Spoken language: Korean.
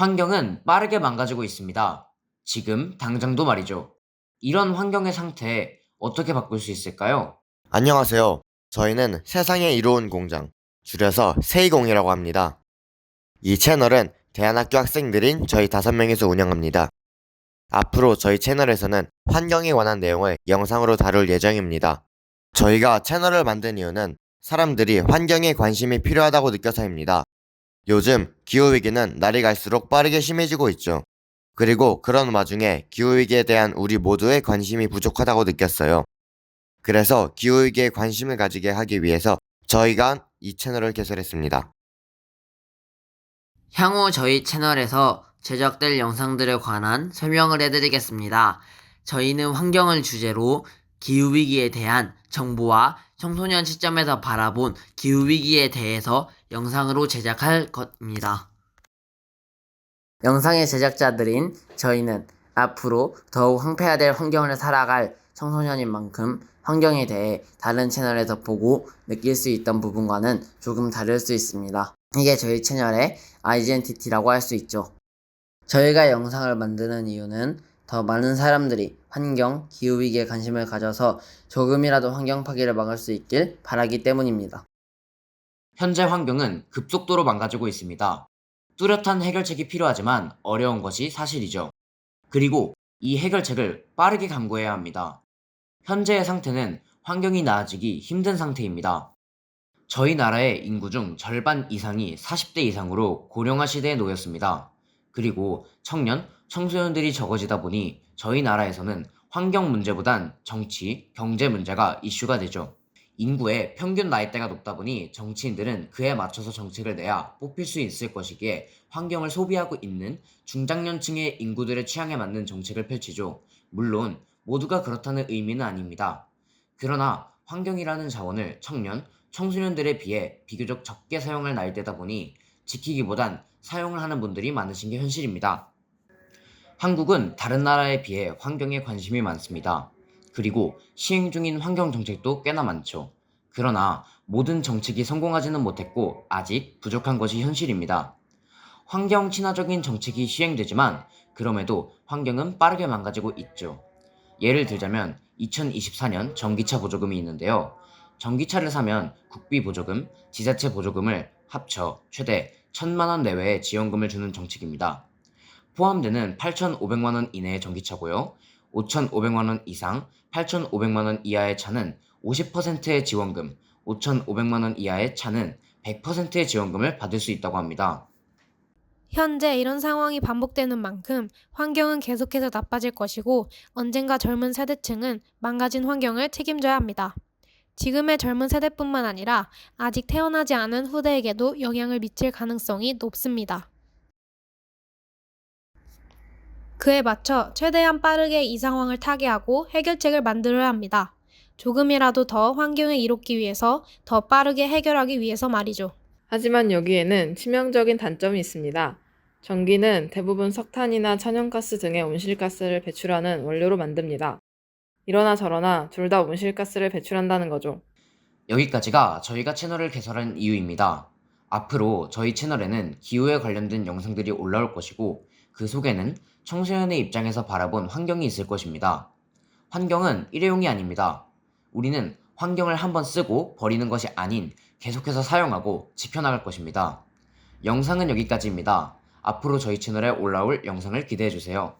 환경은 빠르게 망가지고 있습니다. 지금 당장도 말이죠. 이런 환경의 상태 어떻게 바꿀 수 있을까요? 안녕하세요. 저희는 세상에 이로운 공장, 줄여서 세이공이라고 합니다. 이 채널은 대안학교 학생들인 저희 다섯 명이서 운영합니다. 앞으로 저희 채널에서는 환경에 관한 내용을 영상으로 다룰 예정입니다. 저희가 채널을 만든 이유는 사람들이 환경에 관심이 필요하다고 느껴서입니다. 요즘 기후위기는 날이 갈수록 빠르게 심해지고 있죠. 그리고 그런 와중에 기후위기에 대한 우리 모두의 관심이 부족하다고 느꼈어요. 그래서 기후위기에 관심을 가지게 하기 위해서 저희가 이 채널을 개설했습니다. 향후 저희 채널에서 제작될 영상들에 관한 설명을 해드리겠습니다. 저희는 환경을 주제로 기후위기에 대한 정보와 청소년 시점에서 바라본 기후위기에 대해서 영상으로 제작할 겁니다. 영상의 제작자들인 저희는 앞으로 더욱 황폐화될 환경을 살아갈 청소년인 만큼 환경에 대해 다른 채널에서 보고 느낄 수 있던 부분과는 조금 다를 수 있습니다. 이게 저희 채널의 아이덴티티라고 할 수 있죠. 저희가 영상을 만드는 이유는 더 많은 사람들이 환경, 기후위기에 관심을 가져서 조금이라도 환경 파괴를 막을 수 있길 바라기 때문입니다. 현재 환경은 급속도로 망가지고 있습니다. 뚜렷한 해결책이 필요하지만 어려운 것이 사실이죠. 그리고 이 해결책을 빠르게 강구해야 합니다. 현재의 상태는 환경이 나아지기 힘든 상태입니다. 저희 나라의 인구 중 절반 이상이 40대 이상으로 고령화 시대에 놓였습니다. 그리고 청년, 청소년들이 적어지다 보니 저희 나라에서는 환경 문제보단 정치, 경제 문제가 이슈가 되죠. 인구의 평균 나이대가 높다 보니 정치인들은 그에 맞춰서 정책을 내야 뽑힐 수 있을 것이기에 환경을 소비하고 있는 중장년층의 인구들의 취향에 맞는 정책을 펼치죠. 물론 모두가 그렇다는 의미는 아닙니다. 그러나 환경이라는 자원을 청년, 청소년들에 비해 비교적 적게 사용할 나이대다 보니 지키기보단 사용을 하는 분들이 많으신 게 현실입니다. 한국은 다른 나라에 비해 환경에 관심이 많습니다. 그리고 시행 중인 환경 정책도 꽤나 많죠. 그러나 모든 정책이 성공하지는 못했고 아직 부족한 것이 현실입니다. 환경 친화적인 정책이 시행되지만 그럼에도 환경은 빠르게 망가지고 있죠. 예를 들자면 2024년 전기차 보조금이 있는데요. 전기차를 사면 국비 보조금, 지자체 보조금을 합쳐 최대 1천만 원 내외의 지원금을 주는 정책입니다. 포함되는 8,500만 원 이내의 전기차고요. 5,500만 원 이상, 8,500만 원 이하의 차는 50%의 지원금, 5,500만 원 이하의 차는 100%의 지원금을 받을 수 있다고 합니다. 현재 이런 상황이 반복되는 만큼 환경은 계속해서 나빠질 것이고 언젠가 젊은 세대층은 망가진 환경을 책임져야 합니다. 지금의 젊은 세대뿐만 아니라 아직 태어나지 않은 후대에게도 영향을 미칠 가능성이 높습니다. 그에 맞춰 최대한 빠르게 이 상황을 타개하고 해결책을 만들어야 합니다. 조금이라도 더 환경을 이롭기 위해서 더 빠르게 해결하기 위해서 말이죠. 하지만 여기에는 치명적인 단점이 있습니다. 전기는 대부분 석탄이나 천연가스 등의 온실가스를 배출하는 원료로 만듭니다. 이러나 저러나 둘 다 온실가스를 배출한다는 거죠. 여기까지가 저희가 채널을 개설한 이유입니다. 앞으로 저희 채널에는 기후에 관련된 영상들이 올라올 것이고 그 속에는 청소년의 입장에서 바라본 환경이 있을 것입니다. 환경은 일회용이 아닙니다. 우리는 환경을 한번 쓰고 버리는 것이 아닌 계속해서 사용하고 지켜나갈 것입니다. 영상은 여기까지입니다. 앞으로 저희 채널에 올라올 영상을 기대해주세요.